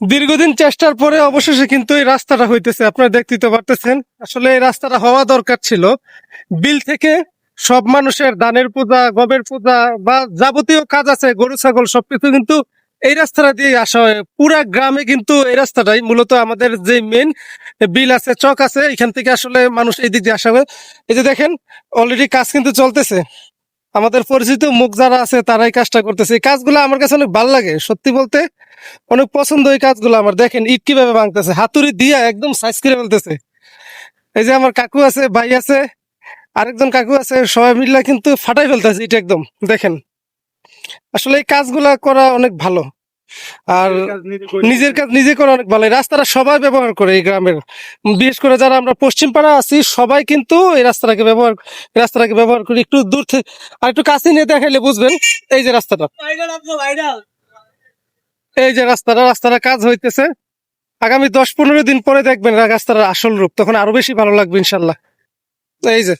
দীর্ঘদিন চেষ্টার পরে অবশেষে কিন্তু এই রাস্তাটা হইতেছে, আপনারা দেখতে তো পারতেছেন। আসলে এই রাস্তাটা হওয়া দরকার ছিল। বিল থেকে সব মানুষের দানের পূজা গবের পূজা বা যাবতীয় কাজ আছে, গরু, ছাগল, সবকিছু কিন্তু এই রাস্তাটা দিয়ে আসা হয়। পুরা গ্রামে কিন্তু এই রাস্তাটাই মূলত আমাদের যে মেন বিল আছে, চক আছে, এখান থেকে আসলে মানুষ এই দিক দিয়ে আসা হয়। এই যে দেখেন অলরেডি কাজ কিন্তু চলতেছে। আমাদের পরিচিত মুখ যারা আছে, তারাই কাজটা করতেছে। এই কাজগুলো আমার কাছে অনেক ভালো লাগে, সত্যি বলতে। অনেক পছন্দ এই কাজগুলো আমার। দেখেন, ইট কীভাবে ভাঙতেছে। হাতুড়ি দিয়া একদম সাইজ করে ফেলতেছে। এই যে আমার কাকু আছে, ভাই আছে, আরেকজন কাকু আছে, সবাই মিলে কিন্তু ফাটাই ফেলতেছে ইট একদম। দেখেন, আসলে এই কাজগুলা করা অনেক ভালো। আর নিজের কাজ নিজে করে অনেক ভালো। রাস্তাটা সবাই ব্যবহার করে এই গ্রামের। বিশেষ করে যারা আমরা পশ্চিম পাড়া আছি সবাই কিন্তু এই রাস্তাটাকে ব্যবহার রাস্তাটাকে ব্যবহার করি। একটু দূর থেকে আর একটু কাছে নিয়ে দেখাইলে বুঝবেন এই যে রাস্তাটা। এই যে রাস্তাটা রাস্তাটা কাজ হইতেছে। আগামী দশ পনেরো দিন পরে দেখবেন রাস্তার আসল রূপ তখন আরও বেশি ভালো লাগবে ইনশাল্লাহ। এই যে।